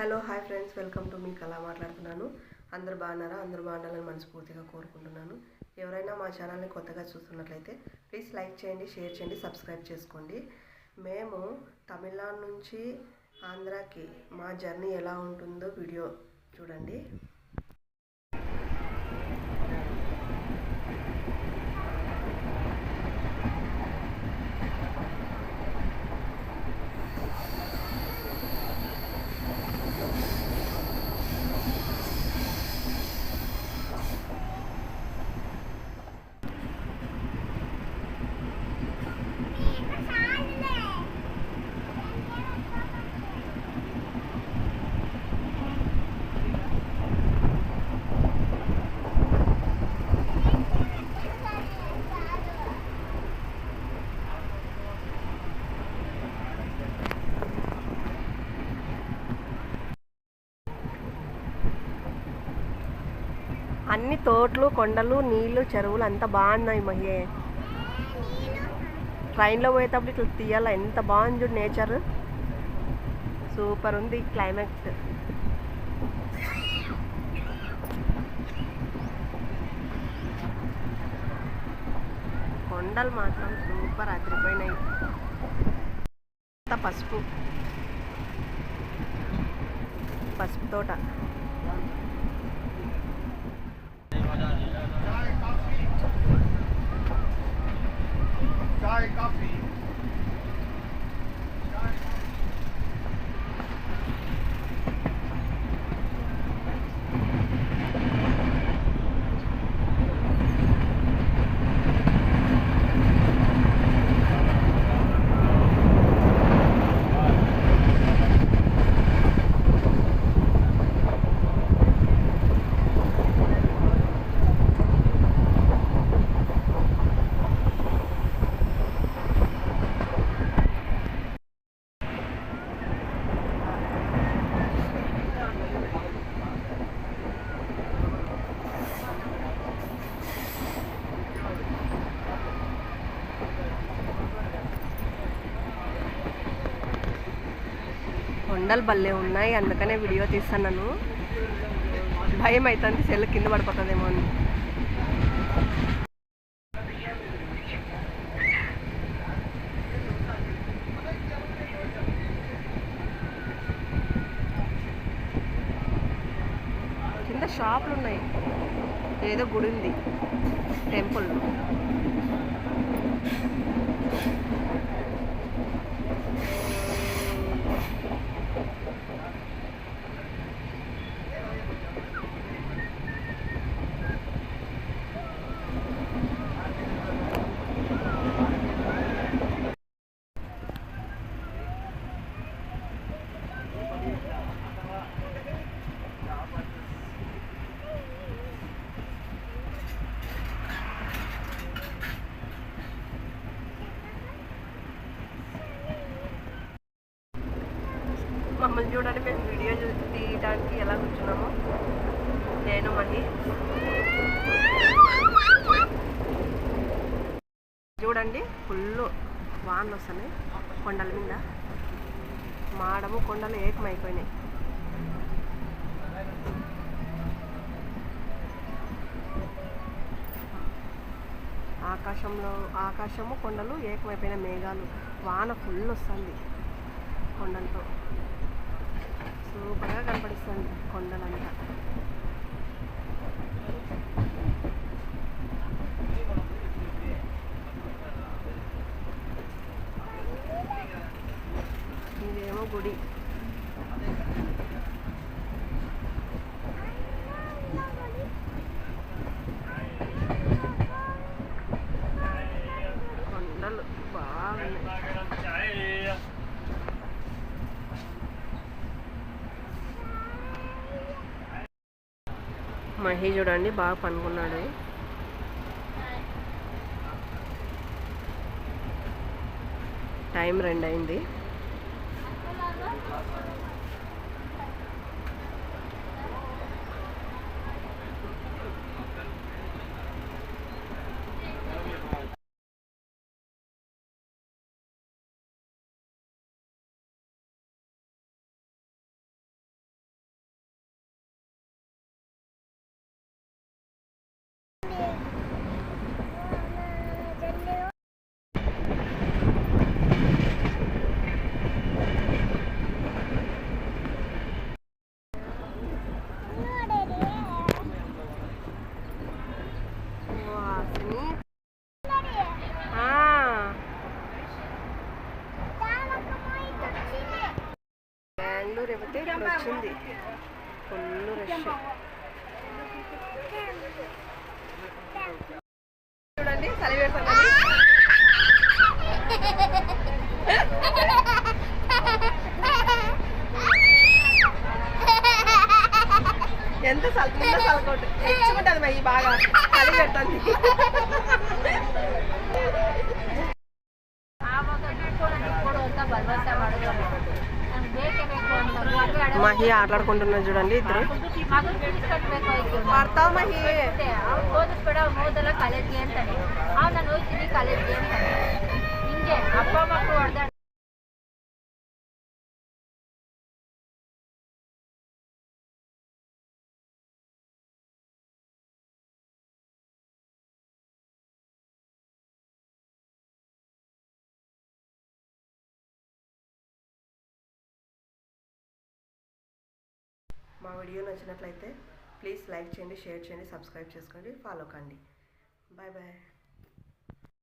Hello hi friends. Welcome to మీ కళ మాట్లాడుతున్నాను. అందరు బాగున్నారా? అందరు బాగుండాలని మనస్ఫూర్తిగా కోరుకుంటున్నాను. ఎవరైనా మా ఛానల్ని కొత్తగా చూస్తున్నట్లయితే ప్లీజ్ లైక్ చేయండి షేర్ చేయండి సబ్స్క్రైబ్ చేసుకోండి. మేము తమిళనాడు నుంచి ఆంధ్రాకి మా జర్నీ ఎలా ఉంటుందో వీడియో చూడండి. అన్ని తోటలు కొండలు నీళ్ళు చెరువులు అంత బాగున్నాయి మహే. ట్రైన్లో పోయేటప్పుడు ఇట్లా తీయాల ఎంత బాగుంది చూడు నేచర్. సూపర్ ఉంది క్లైమేట్. కొండలు మాత్రం సూపర్ అదిరిపోయినాయి. అంత పసుపు. పసుపు తోట. buy coffee. కొండలు భలే ఉన్నాయి అందుకనే వీడియో తీస్తున్నాను. భయం అవుతుంది సెల్ కింద పడిపోతుందేమో అని. కింద షాపులు ఉన్నాయి. ఏదో గుడి ఉంది టెంపుల్. మమ్మల్ని చూడండి మేము వీడియో తీయడానికి ఎలా కూర్చున్నామో. నేను మళ్ళీ చూడండి ఫుల్ వానలు వస్తున్నాయి కొండల మీద. మాడము కొండలు ఏకమైపోయినాయి. ఆకాశంలో ఆకాశము కొండలు ఏకమైపోయిన మేఘాలు. వాన ఫుల్ వస్తుంది కొండలతో. సూపర్గా కనపడిస్తుంది కొండలంతా. ఇదేమో గుడి కొండలు బాగున్నాయి మహి చూడండి బాగా పనుకున్నాడు టైం రెండు అయింది రేపతే ఇప్పుడు వచ్చింది. ఫుల్ రష్ చూడండి చలి పెడుతుంది ఎంత సల్పుందో సలకోటు తెచ్చుకుంటుంది మరి బాగా. చలి పెడుతుంది మహి ఆటలాడుకుంటున్నారు చూడండి ఇద్దరు ಆಡ್ತಾವ್ ಮಹಿ ಓದಿಸ್ಬೇಡ ಓದಲ್ಲ ಕಾಲೇಜ್ಗೆ ಅಂತಾನೆ ಅವ್ನು ನಾನು ಓದ್ತೀನಿ ಕಾಲೇಜ್ಗೆ ಅಂತಾನೆ ಹಿಂಗೆ ಅಪ್ಪ ಮಕ್ಕಳು ಹೊಡೆದಾಡ మా వీడియో నచ్చినట్లయితే ప్లీజ్ లైక్ చేయండి షేర్ చేయండి సబ్స్క్రైబ్ చేసుకోండి ఫాలో కండి. Bye bye.